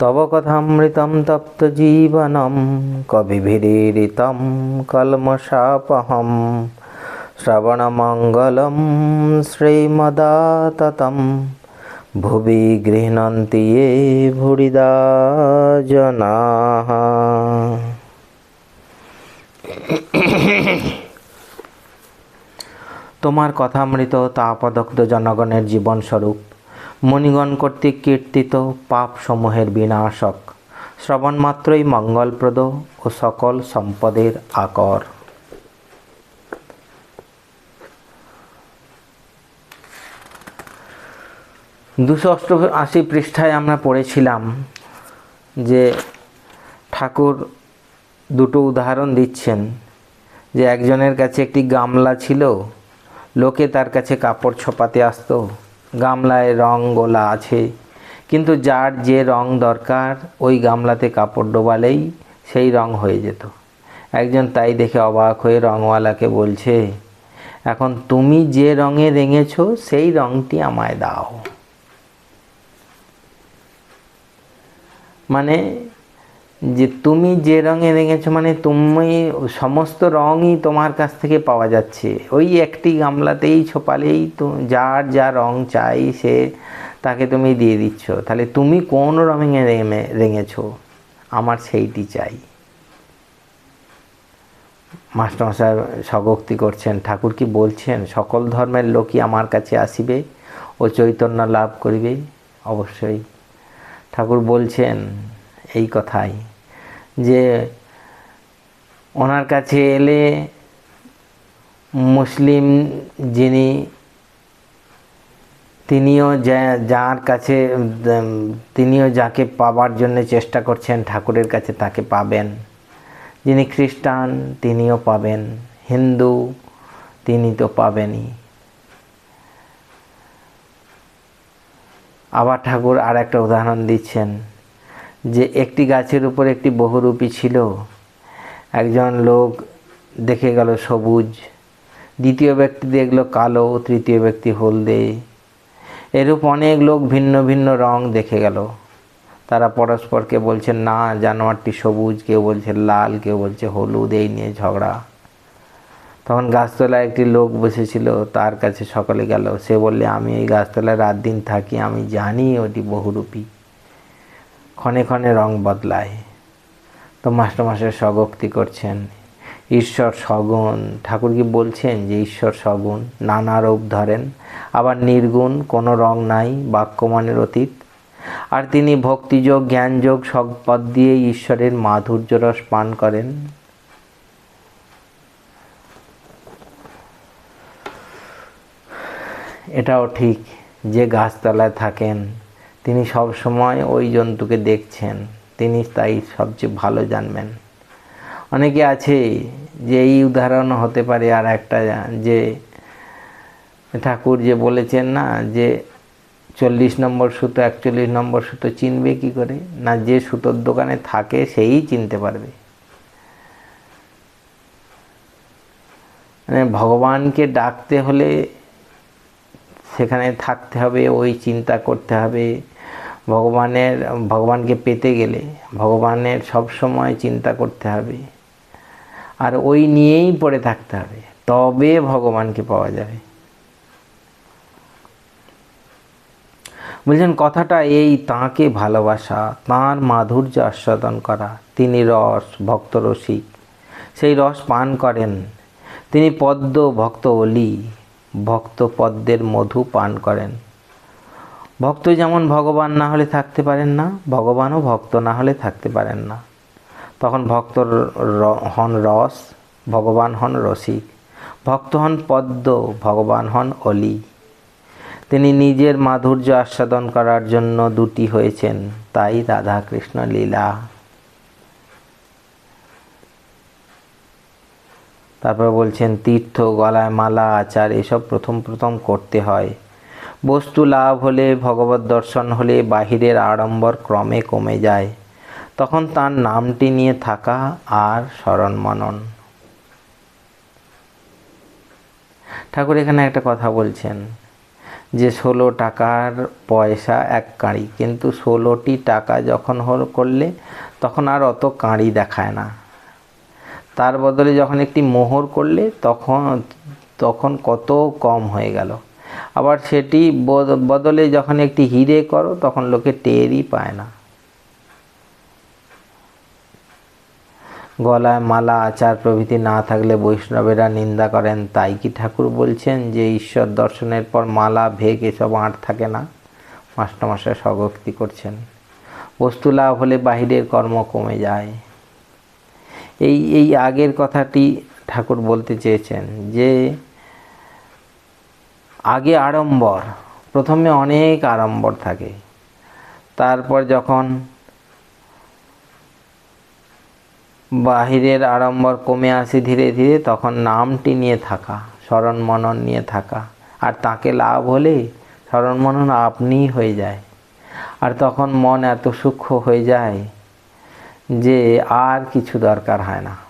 তব কথামৃতম তপ্ত জীবনম কবিভিরীরিতম কলমশাপহম শ্রবণমঙ্গলম শ্রীমদাততম ভুবি গৃহণন্তি ये ভুরিদা জনাঃ। তোমার কথামৃত তাপদগ্ধ জনগণের জীবনস্বরূপ মণিগণ কর্তৃক কীর্তিত পাপসমূহের বিনাশক। শ্রবণ মাত্রই মঙ্গলপ্রদ ও সকল সম্পদের আকর। দুশো অষ্টআশি পৃষ্ঠায় আমরা পড়েছিলাম যে ঠাকুর দুটো উদাহরণ দিচ্ছেন, যে একজনের কাছে একটি গামলা ছিল, লোকে তার কাছে কাপড় ছোপাতে আসতো গামলায় রং গোলা আছে। কিন্তু যার যে রং দরকার, ওই গামলাতে কাপড় ডোবালেই সেই রং হয়ে যেত। একজন তাই দেখে অবাক হয়ে রংওয়ালাকে বলছে, এখন তুমি যে রঙে রেঙেছো, সেই রংটি আমায় দাও। মানে যে তুমি যে রঙে রেঙেছো মানে তুমি সমস্ত রঙই তোমার কাছ থেকে পাওয়া যাচ্ছে। ওই একটি গামলাতেই ছোপালেই তো যার যা রং চাই সে তাকে তুমি দিয়ে দিচ্ছ। তাহলে তুমি কোন রঙে রেঙে, রেঙেছো? আমার সেইটি চাই। মাস্টারমশাই স্বগক্তি করছেন, ঠাকুর কি বলছেন, সকল ধর্মের লোকই আমার কাছে আসিবে ও চৈতন্য লাভ করিবে? অবশ্যই। ঠাকুর বলছেন এই কথাই। যে ওনার কাছে এলে মুসলিম যিনি, তিনিও যার কাছে তিনিও যাকে পাবার জন্য চেষ্টা করছেন, ঠাকুরের কাছে তাকে পাবেন। যিনি খ্রিস্টান, তিনিও পাবেন। হিন্দু, তিনি তো পাবেনই। আবার ঠাকুর আর একটা উদাহরণ দিচ্ছেন। যে একটি গাছের উপর একটি বহুরূপী ছিল। একজন লোক দেখে গেল সবুজ। দ্বিতীয় ব্যক্তি দেখল কালো, তৃতীয় ব্যক্তি হলদে। এরূপ অনেক লোক ভিন্ন ভিন্ন রং দেখে গেল। তারা পরস্পরকে বলছে, না, জানোয়ারটি সবুজ। কেউ বলছে, লাল। কেউ বলছে, হলুদ। এই নিয়ে ঝগড়া। তখন গাছতলায় একটি লোক বসেছিল, তার কাছে সকলে গেল। সে বললে, আমি এই গাছতলায় রাত দিন থাকি। আমি জানি ওটি বহুরূপী। ক্ষণে ক্ষণে রং বদলায়। তো মাস্টারমশাই স্বগক্তি করছেন, ঈশ্বর সগুণ ঠাকুর কি বলছেন যে ঈশ্বর সগুণ নানা রূপ ধরেন, আবার নির্গুণ, কোনো রং নাই, বাক্যমানের অতীত। আর তিনি ভক্তিযোগ, জ্ঞানযোগ সব পদ দিয়ে ঈশ্বরের মাধুর্য রস পান করেন। এটাও ঠিক যে গাছতলায় থাকেন তিনি সব সময় ওই জন্তুকে দেখছেন। তিনি তাই সবচেয়ে ভালো জানবেন। অনেকে আছে যে এই উদাহরণ হতে পারে আর একটা যে ঠাকুর যে বলেছেন না যে চল্লিশ নম্বর সুতো, একচল্লিশ নম্বর সুতো চিনবে কি করে? না যে সুতোর দোকানে থাকে সেই চিনতে পারবে। মানে ভগবানকে ডাকতে হলে সেখানে থাকতে হবে, ওই চিন্তা করতে হবে। ভগবানের, ভগবানকে পেতে গেলে ভগবানের সব সময় চিন্তা করতে হবে। আর ওই নিয়েই পড়ে থাকতে হবে, তবে ভগবানকে পাওয়া যাবে। বলছেন, কথাটা এই, তাঁকে ভালোবাসা, তাঁর মাধুর্য আস্বাদন করা, তিনি রস, ভক্ত রসিক, সেই রস পান করেন। তিনি পদ্ম ভক্ত অলি ভক্ত পদ্মের মধু পান করেন। ভক্ত যেমন ভগবান না হলে থাকতে পারেন না, ভগবানও ভক্ত না হলে থাকতে পারেন না। তখন ভক্ত হন রস, ভগবান হন রসিক, ভক্ত হন পদ্ম, ভগবান হন অলি। তিনি নিজের মাধুর্য আস্বাদন করার জন্য দুটি হয়েছেন, তাই রাধা কৃষ্ণ লীলা। তারপর বলছেন, তীর্থ, গলায় মালা, আচার, এসব প্রথম প্রথম করতে হয়। বস্তু লাভ হলে, ভগবত দর্শন হলে বাহিরের আড়ম্বর ক্রমে কমে যায়। তখন তার নামটি নিয়ে থাকা আর স্মরণ মনন ঠাকুর এখানে একটা কথা বলছেন যে, ষোলো টাকার পয়সা এক কাঁড়ি, কিন্তু ষোলোটি টাকা যখন হল করলে তখন আর অত কাঁড়ি দেখায় না। তার বদলে যখন একটি মোহর করলে তখন তখন কত কম হয়ে গেল। আবার সেটি বদ- বদলে যখন একটি হিরে করো, তখন লোকে টেরই পায় না। গলায় মালা, আচার প্রভৃতি না থাকলে বৈষ্ণবেরা নিন্দা করেন। তাই কি ঠাকুর বলছেন যে, ঈশ্বর দর্শনের পর মালা, ভেগ এসব আঁট থাকে না? মাস্টারমশাই স্বগক্তি করছেন। বস্তু লাভ হলে বাহিরের কর্ম কমে যায়। এই এই আগের কথাটি ঠাকুর বলতে চেয়েছেন যে আগে আড়ম্বর, প্রথমে অনেক আড়ম্বর থাকে। তারপর যখন বাহিরের আড়ম্বর কমে আসে ধীরে ধীরে, তখন নামটি নিয়ে থাকা স্মরণ মনন নিয়ে থাকা। আর তাকে লাভ হলে স্মরণ মনন আপনিই হয়ে যায়। আর তখন মন এত সূক্ষ্ম হয়ে যায় যে আর কিছু দরকার হয় না।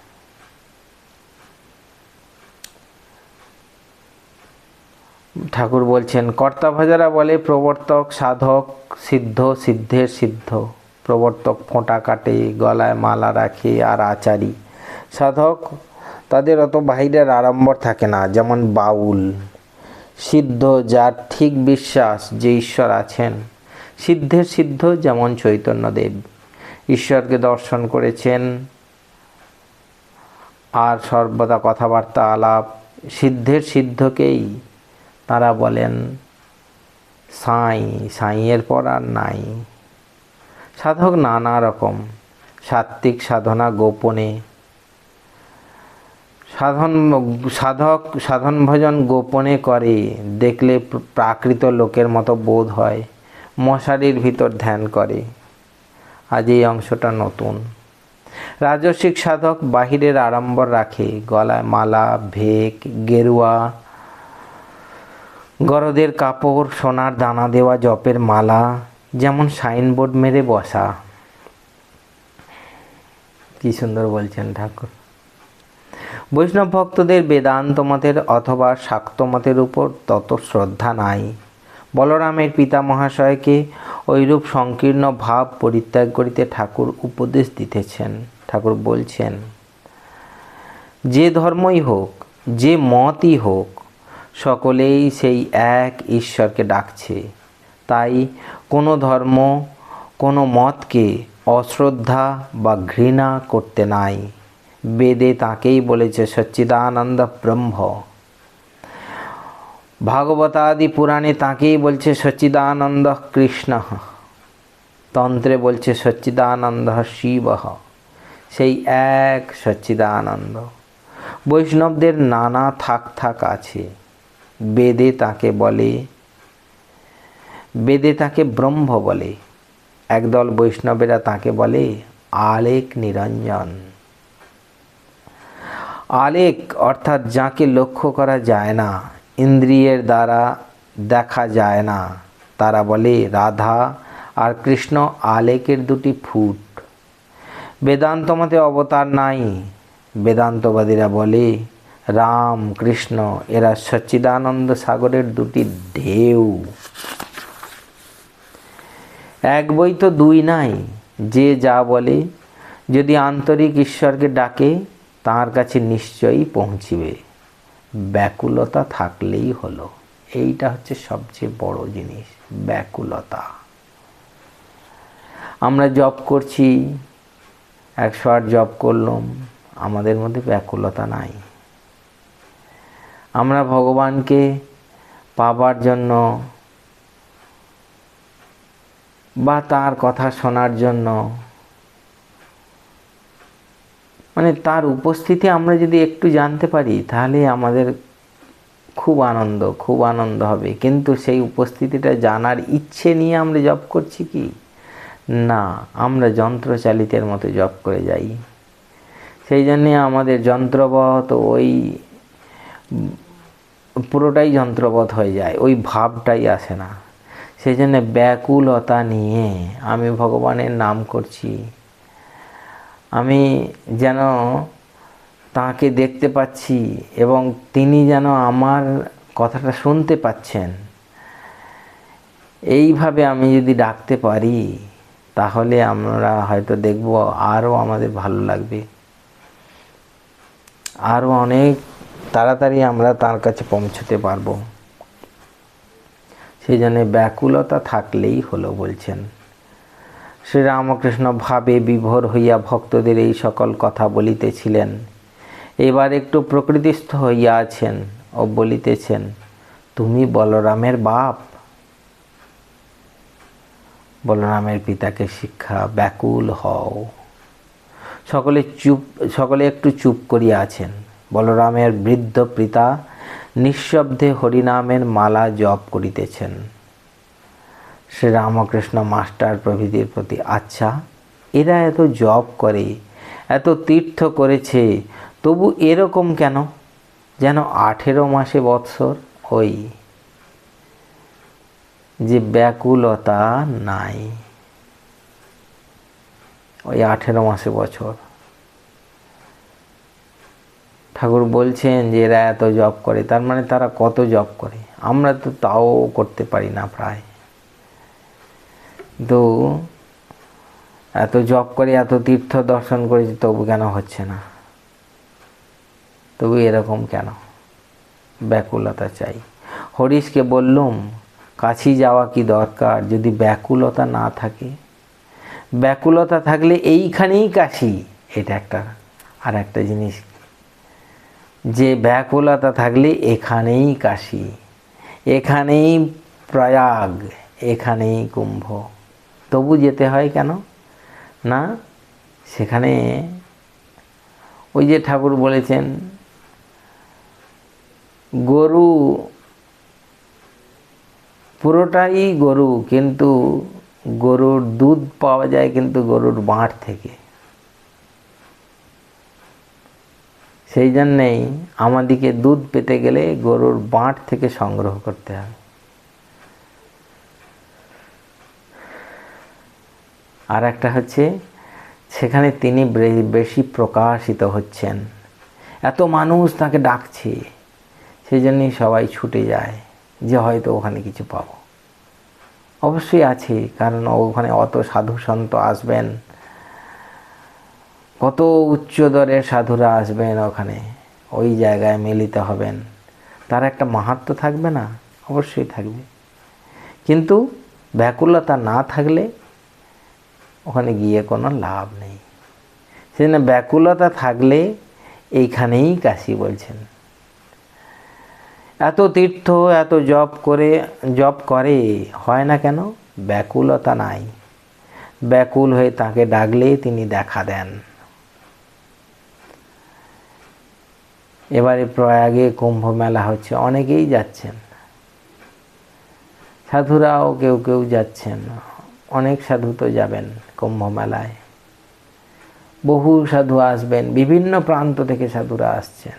ঠাকুর বলছেন কর্তাভাজারা বলে, প্রবর্তক, সাধক, সিদ্ধ, সিদ্ধের সিদ্ধ। প্রবর্তক ফোঁটা কাটে, গলায় মালা রাখে আর আচারি। সাধক, তাদের অত বাহিরের আড়ম্বর থাকে না, যেমন বাউল। সিদ্ধ যার ঠিক বিশ্বাস যে ঈশ্বর আছেন। সিদ্ধের সিদ্ধ যেমন চৈতন্যদেব। ঈশ্বরকে দর্শন করেছেন আর সর্বদা কথাবার্তা আলাপ। সিদ্ধের সিদ্ধকেই তারা বলেন, সাঁই, সাঁইয়ের পর আর নাই। সাধক নানা রকম, সাত্ত্বিক সাধনা গোপনে। সাধন, সাধক, সাধন ভজন গোপনে করে, দেখলে প্রাকৃত লোকের মতো বোধ হয়, মশারির ভিতর ধ্যান করে। আজ এই অংশটা নতুন। রাজস্বিক সাধক বাহিরের আড়ম্বর রাখে, গলায় মালা, ভেক, গেরুয়া গরদের কাপড়, সোনার দানা দেওয়া, জপের মালা, যেমন সাইনবোর্ড মেরে বসা। কি সুন্দর বলছেন ঠাকুর। বৈষ্ণব ভক্তদের বেদান্ত মতের অথবা শাক্ত মতের উপর তত শ্রদ্ধা নাই। বলরামের পিতা মহাশয়কে ঐরূপ সংকীর্ণ ভাব পরিত্যাগ করিতে ঠাকুর উপদেশ দিতেছেন। ঠাকুর বলছেন, যে ধর্মই হোক, যে মতই হোক সকলেই সেই এক ঈশ্বরকে ডাকছে। তাই কোনো ধর্ম, কোনো মতকে অশ্রদ্ধা বা ঘৃণা করতে নাই। বেদে তাকেই বলেছে সচ্চিদানন্দ ব্রহ্ম। ভাগবতাদি পুরাণে তাকেই বলছে সচ্চিদানন্দ কৃষ্ণ। তন্ত্রে বলছে সচ্চিদানন্দ শিব। সেই এক সচ্চিদানন্দ। বৈষ্ণবদের নানা থাক থাক আছে। বেদে তাকে বলে, বেদে তাকে ব্রহ্ম বলে। একদল বৈষ্ণবেরা তাকে বলে আলেক নিরঞ্জন। আলেক অর্থাৎ যাকে লক্ষ্য করা যায় না, ইন্দ্রিয়ের দ্বারা দেখা যায় না, তারা বলে রাধা আর কৃষ্ণ আলেকের দুটি ফুট। বেদান্ত মতে অবতার নাই, বেদান্তবাদীরা বলে রাম, কৃষ্ণ, এরা সচ্চিদানন্দ সাগরের দুটি ঢেউ। এক বই তো দুই নাই, যে যা বলে, যদি আন্তরিক ঈশ্বরকে ডাকে, তার কাছে নিশ্চয়ই পৌঁছিবে। ব্যাকুলতা থাকলেই হলো। এইটা হচ্ছে সবচেয়ে বড় জিনিস, ব্যাকুলতা। আমরা জব করছি একশো আট জব করলাম, আমাদের মধ্যে ব্যাকুলতা নাই। আমরা ভগবানকে পাবার জন্য বা তার কথা শোনার জন্য মানে তার উপস্থিতি আমরা যদি একটু জানতে পারি, তাহলে আমাদের খুব আনন্দ খুব আনন্দ হবে। কিন্তু সেই উপস্থিতিটা জানার ইচ্ছে নিয়ে আমরা জব করছি কি? না, আমরা যন্ত্রচালিতের মতো জব করে যাই। সেই জন্যে আমাদের যন্ত্রবৎ ওই পুরোটাই যন্ত্রবৎ হয়ে যায়, ওই ভাবটাই আসে না। সেই জন্য ব্যাকুলতা নিয়ে আমি ভগবানের নাম করছি। আমি যেন তাকে দেখতে পাচ্ছি এবং তিনি যেন আমার কথাটা শুনতে পাচ্ছেন। এইভাবে আমি যদি ডাকতে পারি, তাহলে আমরা হয়তো দেখব আরও আমাদের ভালো লাগবে। আরও অনেক তাড়াতাড়ি আমরা তার কাছে পৌঁছতে পারব। সেই জন্য ব্যাকুলতা থাকলেই হলো বলছেন। শ্রীরামকৃষ্ণ ভাবে বিভোর হইয়া ভক্তদের এই সকল কথা বলিতেছিলেন। এবার একটু প্রকৃতিস্থ হইয়া আছেন ও বলিতেছেন, তুমি বলরামের বাপ? বলরামের পিতাকে শিক্ষা, ব্যাকুল হও। সকলে চুপ, সকলে একটু চুপ করিয়া আছেন। বলরামের বৃদ্ধ পিতা নিঃশব্দে হরিনামের মালা জপ করিতেছেন। শ্রীরামকৃষ্ণ মাস্টার প্রভৃতির প্রতি আচ্ছা এরা এত জপ করে, এত তীর্থ করেছে, তবু এরকম কেন? যেন আঠেরো মাসে বৎসর, ওই যে ব্যাকুলতা নাই। ওই আঠেরো মাসে বছর। ঠাকুর বলছেন যে এরা এত জব করে, তার মানে তারা কত জব করে? আমরা তো তাও করতে পারি না প্রায়। তো এত জব করে, এত তীর্থ দর্শন করেছি তবু কেন হচ্ছে না? তবু এরকম কেন? ব্যাকুলতা চাই। হরিশকে বললুম, কাছি যাওয়া কি দরকার? যদি ব্যাকুলতা না থাকে? ব্যাকুলতা থাকলে এইখানেই কাশি এটা একটা আর একটা জিনিস যে ব্যাকুলতা থাকলে এখানেই কাশি, এখানেই প্রয়াগ, এখানেই কুম্ভ। তবু যেতে হয় কেন? না, সেখানে ওই যে ঠাকুর বলেছেন, গরু পুরোটাই গরু, কিন্তু গরুর দুধ পাওয়া যায় কিন্তু গরুর বাঁট থেকে। সেই জন্যেই আমাদিকে দুধ পেতে গেলে গরুর বাঁট থেকে সংগ্রহ করতে হবে আর একটা হচ্ছে, সেখানে তিনি বেশি প্রকাশিত হচ্ছেন। এত মানুষ তাকে ডাকছে, সেই জন্যই সবাই ছুটে যায় যে হয়তো ওখানে কিছু পাবো। অবশ্যই আছে, কারণ ওখানে অত সাধু সন্ত আসবেন কত উচ্চ দরের সাধুরা আসবেন ওখানে? ওই জায়গায় মিলিত হবেন। তার একটা মাহাত্ম থাকবে না? অবশ্যই থাকবে। কিন্তু ব্যাকুলতা না থাকলে ওখানে গিয়ে কোনো লাভ নেই। সেজন্য ব্যাকুলতা থাকলে এইখানেই কাশি বলছেন। এত তীর্থ, এত জপ করে জপ করে, হয় না কেন? ব্যাকুলতা নাই। ব্যাকুল হয়ে তাকে ডাকলে তিনি দেখা দেন। এবারে প্রয়াগে কুম্ভ মেলা হচ্ছে। অনেকেই যাচ্ছেন। সাধুরাও কেউ কেউ যাচ্ছেন। অনেক সাধু তো যাবেন কুম্ভ মেলায় বহু সাধু আসবেন। বিভিন্ন প্রান্ত থেকে সাধুরা আসছেন।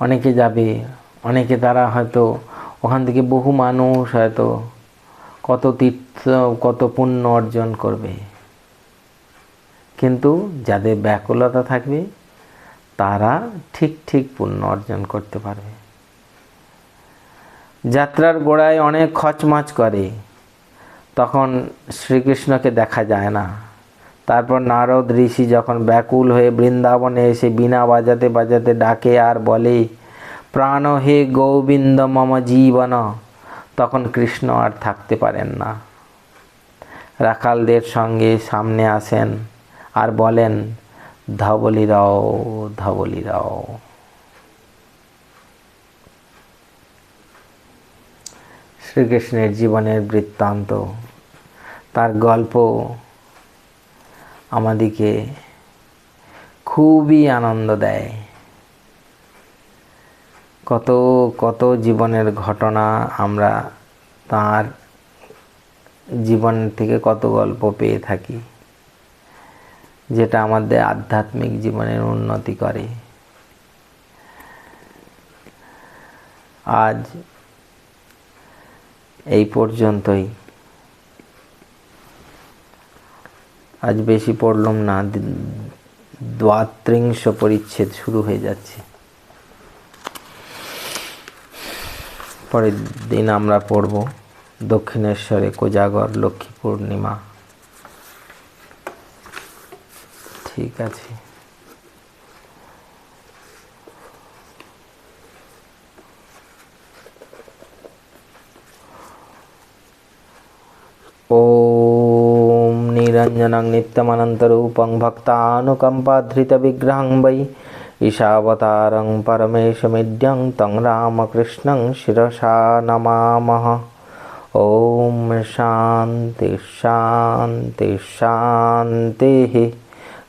অনেকে যাবে, অনেকে তারা হয়তো ওখান থেকে বহু মানুষ হয়তো কত তীর্থ, কত পুণ্য অর্জন করবে। কিন্তু যাদের ব্যাকুলতা থাকবে, তারা ঠিক ঠিক পুণ্য অর্জন করতে পারবে। যাত্রার গোড়ায় অনেক খচমাচ করে, তখন শ্রীকৃষ্ণকে দেখা যায় না। তারপর নারদ ঋষি যখন ব্যাকুল হয়ে বৃন্দাবনে এসে বিনা বাজাতে বাজাতে ডাকে আর বলে, প্রাণ হে গোবিন্দ, মম জীবন। তখন কৃষ্ণ আর থাকতে পারেন না। রাখালদের সঙ্গে সামনে আসেন। আর বলেন ধবলি রাও ধবলি রাও শ্রীকৃষ্ণের জীবনের বৃত্তান্ত, তার গল্প আমাদিকে খুবই আনন্দ দেয়। কত কত জীবনের ঘটনা আমরা তার জীবন থেকে কত গল্প পেয়ে থাকি। যেটা আমাদের আধ্যাত্মিক জীবনের উন্নতি করে। আজ এই পর্যন্তই। আজ বেশি পড়লাম না দ্বাত্রিংশ পরিচ্ছেদ শুরু হয়ে যাচ্ছে। পরের দিন আমরা পড়ব দক্ষিণেশ্বরে কোজাগর লক্ষ্মী পূর্ণিমা। ঠিক আছে ॐ निरञ्जनं नित्यमनन्तरूपं भक्तानुकम्पाधृतविग्रहं वै ईशावतारं परमेशमिड्यं तं रामकृष्णं शिरसा नमामः ॐ शान्ति शान्ति शान्तिः